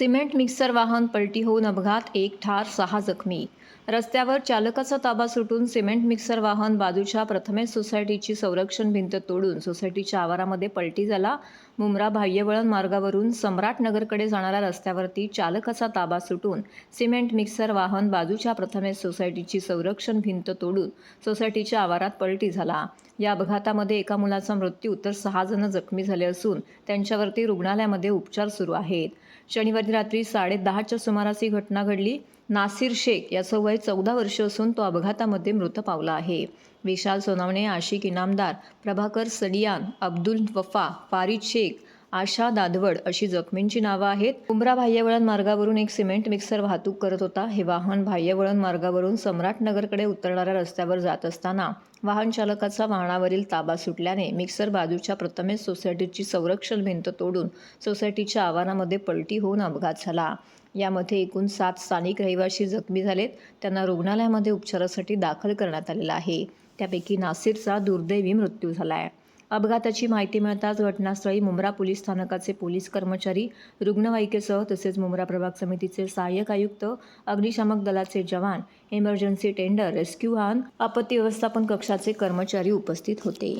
Cement mixer वाहन पलटी होऊन अपघात एक ठार सहा जखमी रस्त्यावर चालकाचा ताबा सुटून सिमेंट मिक्सर वाहन बाजूच्या प्रथमेश सोसायटीची संरक्षण भिंत तोडून सोसायटीच्या आवारामध्ये पलटी झाला. मुंब्रा बाह्यवळण मार्गावरून सम्राटनगरकडे जाणाऱ्या रस्त्यावरती चालकाचा ताबा सुटून सिमेंट मिक्सर वाहन बाजूच्या प्रथमेश सोसायटीची संरक्षण भिंत तोडून सोसायटीच्या आवारात पलटी झाला. या अपघातामध्ये एका मुलाचा मृत्यू तर सहा जण जखमी झाले असून त्यांच्यावरती रुग्णालयामध्ये उपचार सुरू आहेत. शनिवारी रात्री साडेदहाच्या सुमारास ही घटना घडली. नासिर शेख याचं वय चौदा वर्ष असून तो अपघातामध्ये मृत पावला आहे. विशाल सोनावणे आशिक इनामदार प्रभाकर सडियान अब्दुल वफा फारिद शेख आशा दादवड अशी जखमींची नावं आहेत. उमरा बाह्यवळण मार्गावरून एक सिमेंट मिक्सर वाहतूक करत होता. हे वाहन बाह्यवळण मार्गावरून सम्राटनगरकडे उतरणाऱ्या रस्त्यावर जात असताना वाहन चालकाचा वाहनावरील ताबा सुटल्याने मिक्सर बाजूच्या प्रथमेश सोसायटीची संरक्षण भिंत तोडून सोसायटीच्या आवारामध्ये पलटी होऊन अपघात झाला. यामध्ये एकूण सात स्थानिक रहिवासी जखमी झालेत. त्यांना रुग्णालयामध्ये उपचारासाठी दाखल करण्यात आलेला आहे. त्यापैकी नासिरचा दुर्दैवी मृत्यू झाला आहे अपघाताची माहिती मिळताच घटनास्थळी मुंब्रा पोलीस स्थानकाचे पोलीस कर्मचारी रुग्णवाहिकेसह तसेच मुंब्रा प्रभाग समितीचे सहाय्यक आयुक्त अग्निशामक दलाचे जवान इमर्जन्सी टेंडर रेस्क्यू वाहन आपत्ती व्यवस्थापन कक्षाचे कर्मचारी उपस्थित होते.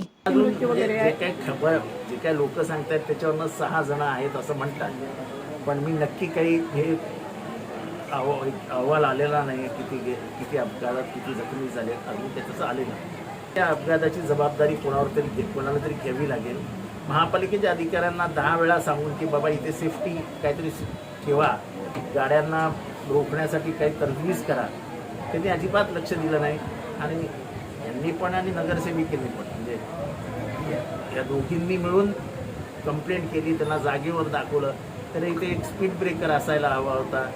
जे लोक सांगतात त्याच्यावरनं सहा जण आहेत असं म्हणतात. पण मी नक्की काही हे अहवाल आलेला नाही किती किती अपघातात किती जखमी झाले अजून त्याचं आले नाही. त्या अपघाताची जबाबदारी कोणावर तरी घे कोणाला तरी घ्यावी लागेल. महापालिकेच्या अधिकाऱ्यांना दहा वेळा सांगून की बाबा इथे सेफ्टी काहीतरी ठेवा. गाड्यांना रोखण्यासाठी काही तरतुदीच करा. त्यांनी अजिबात लक्ष दिलं नाही. आणि यांनी पण आणि नगरसेविकेने पण. म्हणजे या- या दोघींनी मिळून कंप्लेंट केली त्यांना जागेवर दाखवलं. तर इथे एक स्पीड ब्रेकर असायला हवा होता.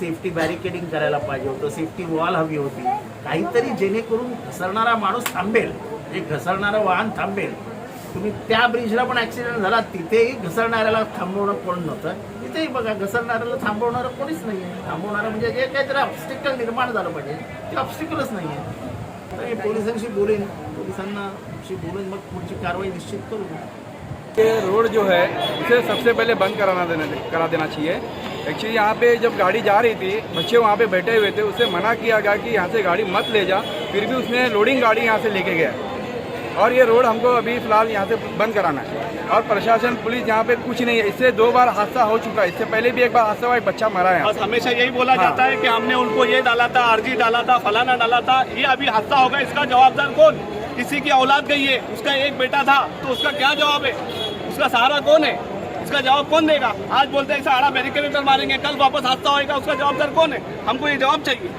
सेफ्टी बॅरिकेडिंग करायला पाहिजे होतं सेफ्टी वॉल हवी होती. काहीतरी जेणेकरून घसरणारा माणूस थांबेल जे घसरणारं वाहन थांबेल. तुम्ही त्या ब्रिजला पण ॲक्सिडेंट झाला तिथेही घसरणाऱ्याला थांबवणं कोण नव्हतं. तिथेही बघा घसरणाऱ्याला थांबवणारं कोणीच नाही आहे थांबवणारं म्हणजे जे काहीतरी ऑब्स्टिकल निर्माण झालं पाहिजे. ते ऑब्स्टिकलच नाही आहे तर मी पोलिसांशी बोलेन. पोलिसांनाशी बोलून मग पुढची कारवाई निश्चित करू. रोड जो है उसे सबसे पहले बंद कराना देना करा देना चाहिए। एक्चुअली यहाँ पे जब गाड़ी जा रही थी बच्चे वहाँ पे बैठे हुए थे उसे मना किया गया कि यहाँ से गाड़ी मत ले जा फिर भी उसने लोडिंग गाड़ी यहाँ से लेके गया। और ये रोड हमको अभी फ़िलहाल यहाँ से बंद कराना है। और प्रशासन पुलिस यहाँ पे कुछ नहीं है। इससे दो बार हादसा हो चुका है। इससे पहले भी एक बार हादसा हुआ एक बच्चा मरा है बस हमेशा यही बोला हाँ। जाता है कि हमने उनको ये डाला था अर्जी डाला था फलाना डाला था। ये अभी हादसा होगा इसका जवाबदार कौन? किसी की औलाद गई है उसका एक बेटा था तो उसका क्या जवाब है? उसका सहारा कौन है? इसका जवाब कौन देगा? आज बोलते हैं इसे आड़ा बैरिकेटर मारेंगे कल वापस हादसा होएगा उसका जवाबदार कौन है? हमको ये जवाब चाहिए।